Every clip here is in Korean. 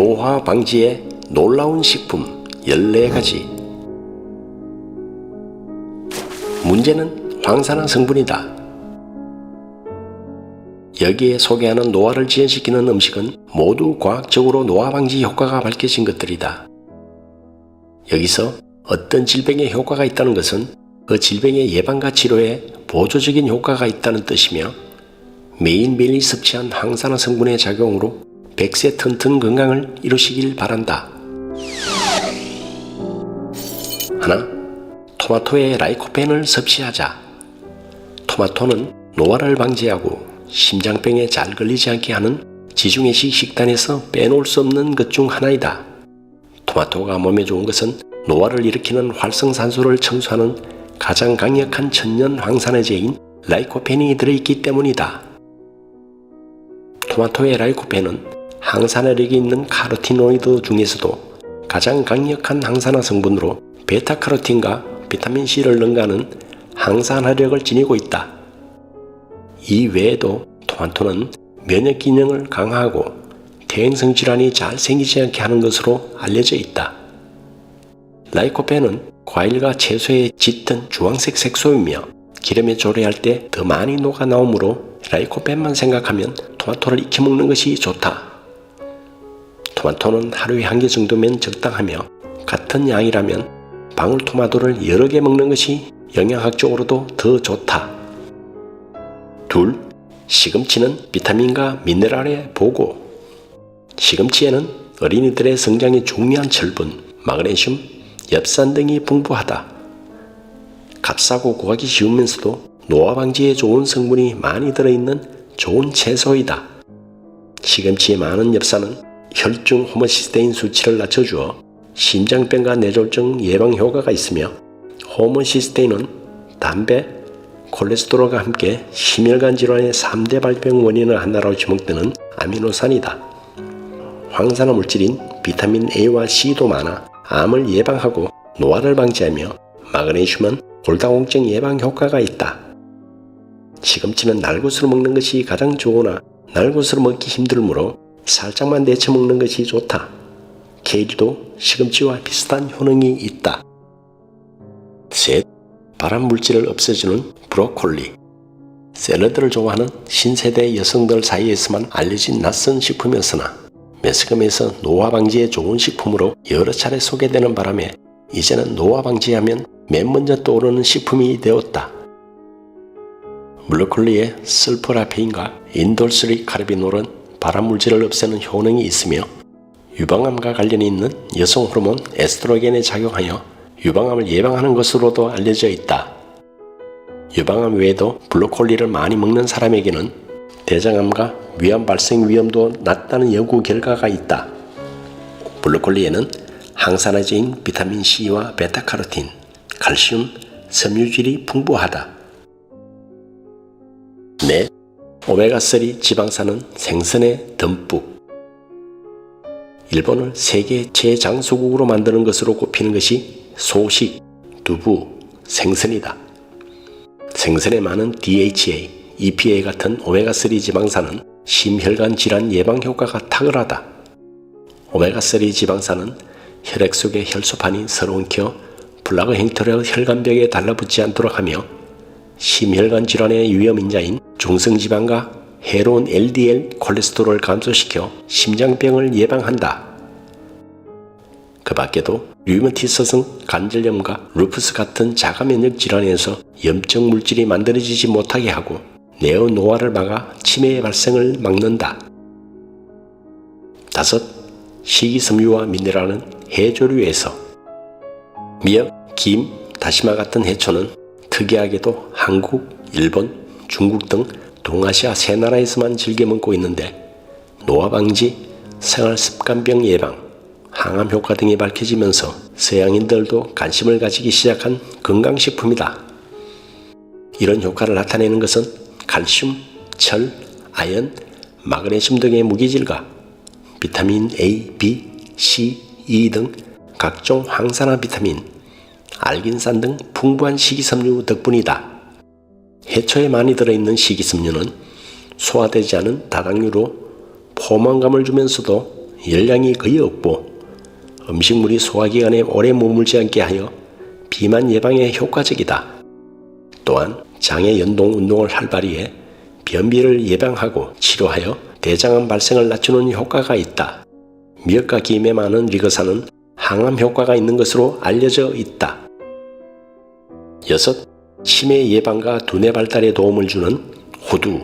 노화 방지에 놀라운 식품 14가지. 문제는 황산화 성분이다. 여기에 소개하는 노화를 지연시키는 음식은 모두 과학적으로 노화 방지 효과가 밝혀진 것들이다. 여기서 어떤 질병에 효과가 있다는 것은 그 질병의 예방과 치료에 보조적인 효과가 있다는 뜻이며 매일매일 섭취한 항산화 성분의 작용으로 백세 튼튼 건강을 이루시길 바란다. 하나, 토마토에 라이코펜을 섭취하자. 토마토는 노화를 방지하고 심장병에 잘 걸리지 않게 하는 지중해식 식단에서 빼놓을 수 없는 것 중 하나이다. 토마토가 몸에 좋은 것은 노화를 일으키는 활성산소를 청소하는 가장 강력한 천연 황산화제인 라이코펜이 들어있기 때문이다. 토마토의 라이코펜은 항산화력이 있는 카로티노이드 중에서도 가장 강력한 항산화 성분으로 베타카로틴과 비타민C를 능가하는 항산화력을 지니고 있다. 이 외에도 토마토는 면역 기능을 강화하고 대행성 질환이 잘 생기지 않게 하는 것으로 알려져 있다. 라이코펜은 과일과 채소에 짙은 주황색 색소이며 기름에 조리할 때 더 많이 녹아 나오므로 라이코펜만 생각하면 토마토를 익혀 먹는 것이 좋다. 토마토는 하루에 한 개 정도면 적당하며 같은 양이라면 방울토마토를 여러 개 먹는 것이 영양학적으로도 더 좋다. 둘, 시금치는 비타민과 미네랄의 보고. 시금치에는 어린이들의 성장에 중요한 철분, 마그네슘, 엽산 등이 풍부하다. 값싸고 구하기 쉬우면서도 노화 방지에 좋은 성분이 많이 들어있는 좋은 채소이다. 시금치의 많은 엽산은 혈중 호모시스테인 수치를 낮춰주어 심장병과 뇌졸중 예방 효과가 있으며 호모시스테인은 담배, 콜레스테롤과 함께 심혈관 질환의 3대 발병 원인을 하나로 지목되는 아미노산이다. 황산화 물질인 비타민 A와 C도 많아 암을 예방하고 노화를 방지하며 마그네슘은 골다공증 예방 효과가 있다. 시금치는 날것으로 먹는 것이 가장 좋으나 날것으로 먹기 힘들므로 살짝만 데쳐 먹는 것이 좋다. 케일도 시금치와 비슷한 효능이 있다. 셋. 발암 물질을 없애주는 브로콜리. 샐러드를 좋아하는 신세대 여성들 사이에서만 알려진 낯선 식품이었으나 매스컴에서 노화 방지에 좋은 식품으로 여러 차례 소개되는 바람에 이제는 노화 방지하면 맨 먼저 떠오르는 식품이 되었다. 블로콜리의 설포라페인과 인돌스리 카르비놀은 발암 물질을 없애는 효능이 있으며 유방암과 관련이 있는 여성 호르몬 에스트로겐에 작용하여 유방암을 예방하는 것으로도 알려져 있다. 유방암 외에도 블로콜리를 많이 먹는 사람에게는 대장암과 위암 발생 위험도 낮다는 연구 결과가 있다. 블로콜리에는 항산화제인 비타민 C와 베타카로틴, 칼슘, 섬유질이 풍부하다. 넷, 오메가3 지방산은 생선에 듬뿍. 일본을 세계 최장수국으로 만드는 것으로 꼽히는 것이 소식, 두부, 생선이다. 생선에 많은 DHA, EPA 같은 오메가3 지방산은 심혈관 질환 예방 효과가 탁월하다. 오메가3 지방산은 혈액 속의 혈소판이 서로 엉켜 플라그 형태로 혈관벽에 달라붙지 않도록 하며 심혈관 질환의 위험 인자인 중성지방과 해로운 LDL 콜레스테롤을 감소시켜 심장병을 예방한다. 그 밖에도 류마티스성 관절염과 루푸스 같은 자가면역 질환에서 염증 물질이 만들어지지 못하게 하고 네오노화를 막아 치매의 발생을 막는다. 다섯, 식이섬유와 미네랄은 해조류에서 미역, 김, 다시마 같은 해초는 특이하게도 한국, 일본, 중국 등 동아시아 세 나라에서만 즐겨 먹고 있는데 노화 방지, 생활 습관병 예방, 항암 효과 등이 밝혀지면서 서양인들도 관심을 가지기 시작한 건강식품이다. 이런 효과를 나타내는 것은 칼슘, 철, 아연, 마그네슘 등의 무기질과 비타민 A, B, C, E 등 각종 황산화 비타민, 알긴산 등 풍부한 식이섬유 덕분이다. 해초에 많이 들어있는 식이섬유는 소화되지 않은 다당류로 포만감을 주면서도 열량이 거의 없고 음식물이 소화기관에 오래 머물지 않게 하여 비만 예방에 효과적이다. 또한 장의 연동 운동을 활발히 해 변비를 예방하고 치료하여 대장암 발생을 낮추는 효과가 있다. 미역과 김에 많은 리거산은 항암 효과가 있는 것으로 알려져 있다. 여섯, 치매 예방과 두뇌 발달에 도움을 주는 호두.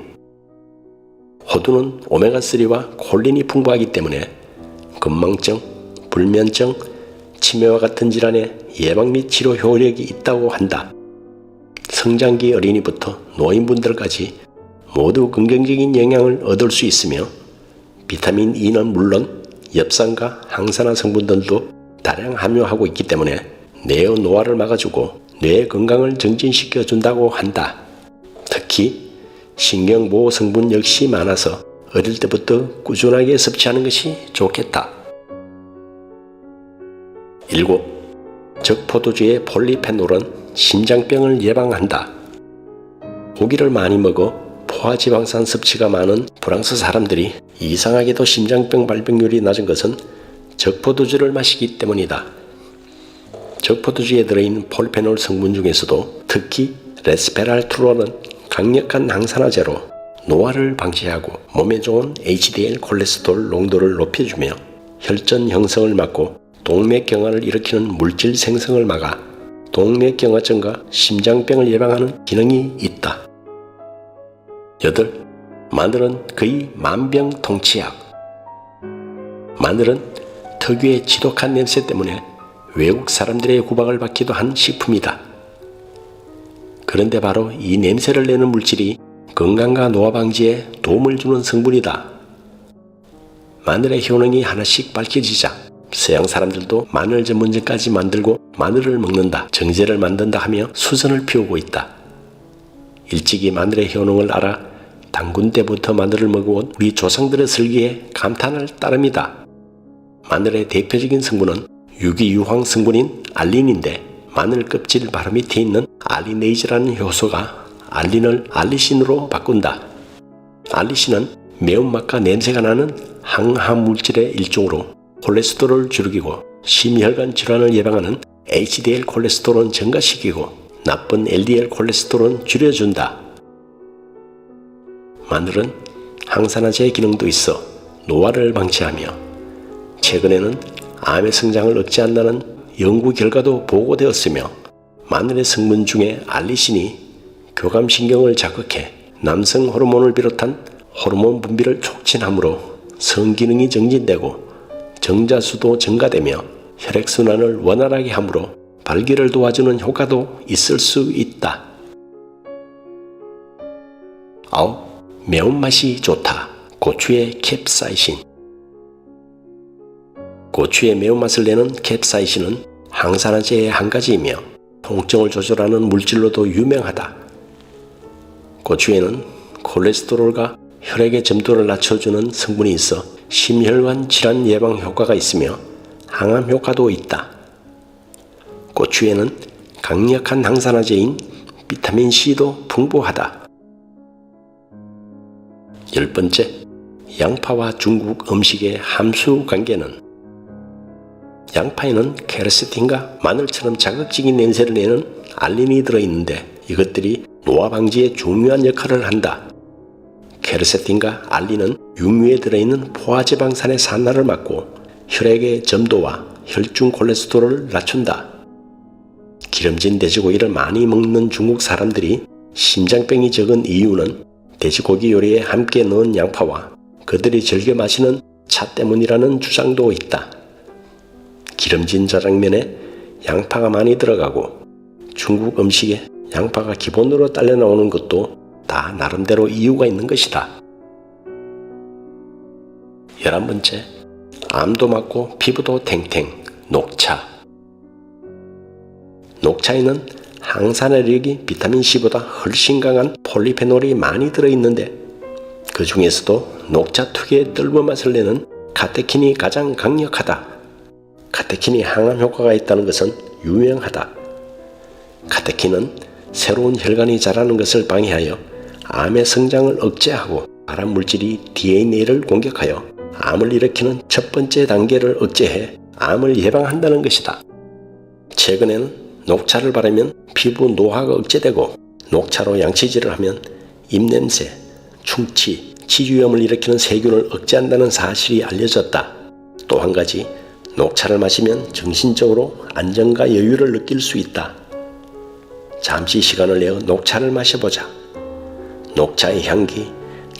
호두는 오메가3와 콜린이 풍부하기 때문에 건망증, 불면증, 치매와 같은 질환의 예방 및 치료 효력이 있다고 한다. 성장기 어린이부터 노인분들까지 모두 긍정적인 영향을 얻을 수 있으며 비타민 E는 물론 엽산과 항산화 성분들도 다량 함유하고 있기 때문에 뇌의 노화를 막아주고 뇌의 건강을 증진시켜 준다고 한다. 특히 신경보호 성분 역시 많아서 어릴 때부터 꾸준하게 섭취하는 것이 좋겠다. 7. 적포도주의 폴리페놀은 심장병을 예방한다. 고기를 많이 먹어 포화지방산 섭취가 많은 프랑스 사람들이 이상하게도 심장병 발병률이 낮은 것은 적포도주를 마시기 때문이다. 적포도주에 들어있는 폴페놀 성분 중에서도 특히 레스페랄트롤은 강력한 항산화제로 노화를 방지하고 몸에 좋은 HDL 콜레스테롤 농도를 높여주며 혈전 형성을 막고 동맥경화를 일으키는 물질 생성을 막아 동맥경화증과 심장병을 예방하는 기능이 있다. 8. 마늘은 거의 만병통치약. 마늘은 특유의 지독한 냄새 때문에 외국 사람들의 구박을 받기도 한 식품이다. 그런데 바로 이 냄새를 내는 물질이 건강과 노화 방지에 도움을 주는 성분이다. 마늘의 효능이 하나씩 밝혀지자 서양 사람들도 마늘 전문점까지 만들고 마늘을 먹는다, 정제를 만든다 하며 수선을 피우고 있다. 일찍이 마늘의 효능을 알아 당군 때부터 마늘을 먹어온 우리 조상들의 설계에 감탄할 따름이다. 마늘의 대표적인 성분은 유기유황 성분인 알린인데 마늘 껍질 바로 밑에 있는 알리네이즈라는 효소가 알린을 알리신으로 바꾼다. 알리신은 매운맛과 냄새가 나는 항암 물질의 일종으로 콜레스테롤을 줄이고 심혈관 질환을 예방하는 HDL 콜레스테롤은 증가시키고 나쁜 LDL 콜레스테롤은 줄여준다. 마늘은 항산화제 기능도 있어 노화를 방지하며 최근에는 암의 성장을 억제한다는 연구 결과도 보고되었으며 마늘의 성분 중에 알리신이 교감신경을 자극해 남성 호르몬을 비롯한 호르몬 분비를 촉진하므로 성기능이 정진되고 정자수도 증가되며 혈액순환을 원활하게 하므로 발기를 도와주는 효과도 있을 수 있다. 아홉, 매운맛이 좋다. 고추의 캡사이신. 고추의 매운맛을 내는 캡사이신은 항산화제의 한 가지이며 통증을 조절하는 물질로도 유명하다. 고추에는 콜레스테롤과 혈액의 점도를 낮춰주는 성분이 있어 심혈관 질환 예방 효과가 있으며 항암 효과도 있다. 고추에는 강력한 항산화제인 비타민 C도 풍부하다. 열 번째, 양파와 중국 음식의 함수 관계는 양파에는 케르세틴과 마늘처럼 자극적인 냄새를 내는 알린이 들어있는데 이것들이 노화 방지에 중요한 역할을 한다. 케르세틴과 알린은 육류에 들어있는 포화지방산의 산화를 막고 혈액의 점도와 혈중 콜레스테롤을 낮춘다. 기름진 돼지고기를 많이 먹는 중국 사람들이 심장병이 적은 이유는 돼지고기 요리에 함께 넣은 양파와 그들이 즐겨 마시는 차 때문이라는 주장도 있다. 기름진 짜장면에 양파가 많이 들어가고 중국 음식에 양파가 기본으로 딸려 나오는 것도 다 나름대로 이유가 있는 것이다. 열한 번째, 암도 맞고 피부도 탱탱, 녹차. 녹차에는 항산화력이 비타민 C보다 훨씬 강한 폴리페놀이 많이 들어있는데 그 중에서도 녹차 특유의 뜰보 맛을 내는 카테킨이 가장 강력하다. 카테킨이 항암 효과가 있다는 것은 유명하다. 카테킨은 새로운 혈관이 자라는 것을 방해하여 암의 성장을 억제하고 발암 물질이 DNA를 공격하여 암을 일으키는 첫 번째 단계를 억제해 암을 예방한다는 것이다. 최근에는 녹차를 바르면 피부 노화가 억제되고 녹차로 양치질을 하면 입냄새, 충치, 치주염을 일으키는 세균을 억제한다는 사실이 알려졌다. 또 한 가지, 녹차를 마시면 정신적으로 안정과 여유를 느낄 수 있다. 잠시 시간을 내어 녹차를 마셔보자. 녹차의 향기,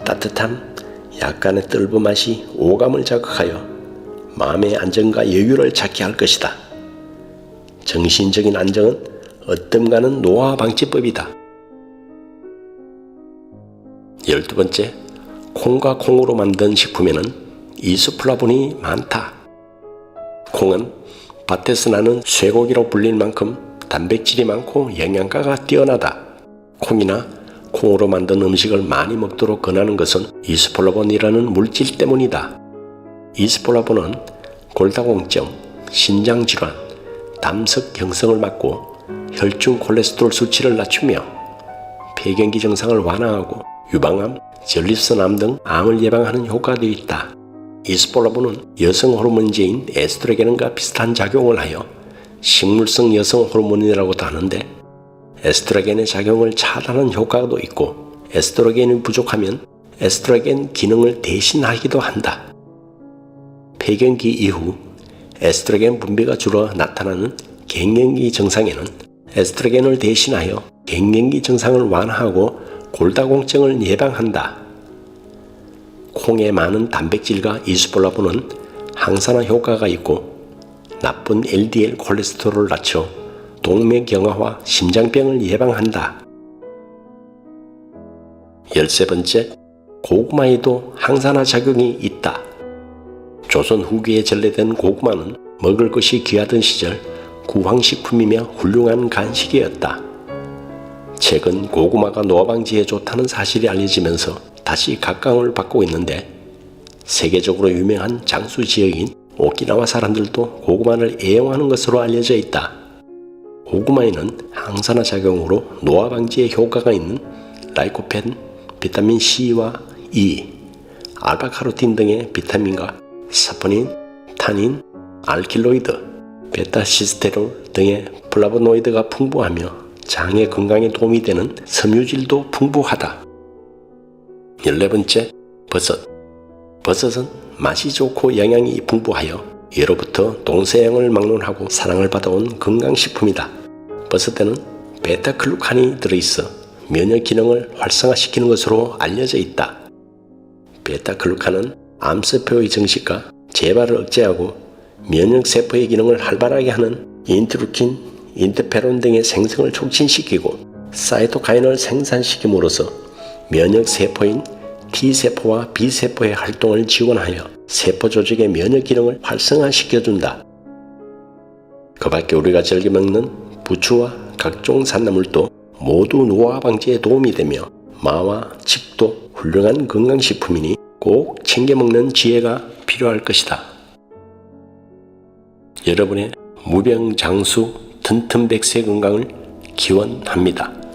따뜻함, 약간의 뜰부 맛이 오감을 자극하여 마음의 안정과 여유를 찾게 할 것이다. 정신적인 안정은 어뜸가는 노화 방지법이다. 열두 번째, 콩과 콩으로 만든 식품에는 이소플라본이 많다. 콩은 밭에서 나는 쇠고기로 불릴 만큼 단백질이 많고 영양가가 뛰어나다. 콩이나 콩으로 만든 음식을 많이 먹도록 권하는 것은 이스폴라본이라는 물질 때문이다. 이스폴라본은 골다공증, 신장질환, 담석 형성을 막고 혈중 콜레스테롤 수치를 낮추며 폐경기 증상을 완화하고 유방암, 전립선암 등 암을 예방하는 효과도 있다. 이스폴라본은 여성 호르몬제인 에스트로겐과 비슷한 작용을 하여 식물성 여성 호르몬이라고도 하는데 에스트로겐의 작용을 차단하는 효과도 있고 에스트로겐이 부족하면 에스트로겐 기능을 대신하기도 한다. 폐경기 이후 에스트로겐 분비가 줄어 나타나는 갱년기 증상에는 에스트로겐을 대신하여 갱년기 증상을 완화하고 골다공증을 예방한다. 콩에 많은 단백질과 이스폴라본은 항산화 효과가 있고 나쁜 LDL 콜레스테롤을 낮춰 동맥경화와 심장병을 예방한다. 열세 번째, 고구마에도 항산화 작용이 있다. 조선 후기에 전래된 고구마는 먹을 것이 귀하던 시절 구황식품이며 훌륭한 간식이었다. 최근 고구마가 노화방지에 좋다는 사실이 알려지면서 다시 각광을 받고 있는데 세계적으로 유명한 장수 지역인 오키나와 사람들도 고구마를 애용하는 것으로 알려져 있다. 고구마에는 항산화 작용으로 노화 방지에 효과가 있는 라이코펜, 비타민 C와 E, 알파카로틴 등의 비타민과 사포닌, 타닌, 알킬로이드, 베타시스테롤 등의 플라보노이드가 풍부하며 장의 건강에 도움이 되는 섬유질도 풍부하다. 14번째, 버섯. 버섯은 맛이 좋고 영양이 풍부하여 예로부터 동서양을 막론하고 사랑을 받아온 건강식품이다. 버섯에는 베타글루칸이 들어있어 면역 기능을 활성화시키는 것으로 알려져 있다. 베타글루칸은 암세포의 증식과 재발을 억제하고 면역세포의 기능을 활발하게 하는 인트루킨, 인터페론 등의 생성을 촉진시키고 사이토카인을 생산시킴으로써 면역세포인 T세포와 B세포의 활동을 지원하여 세포 조직의 면역 기능을 활성화시켜준다. 그 밖에 우리가 즐겨 먹는 부추와 각종 산나물도 모두 노화 방지에 도움이 되며 마와 칡도 훌륭한 건강식품이니 꼭 챙겨 먹는 지혜가 필요할 것이다. 여러분의 무병장수 튼튼백세 건강을 기원합니다.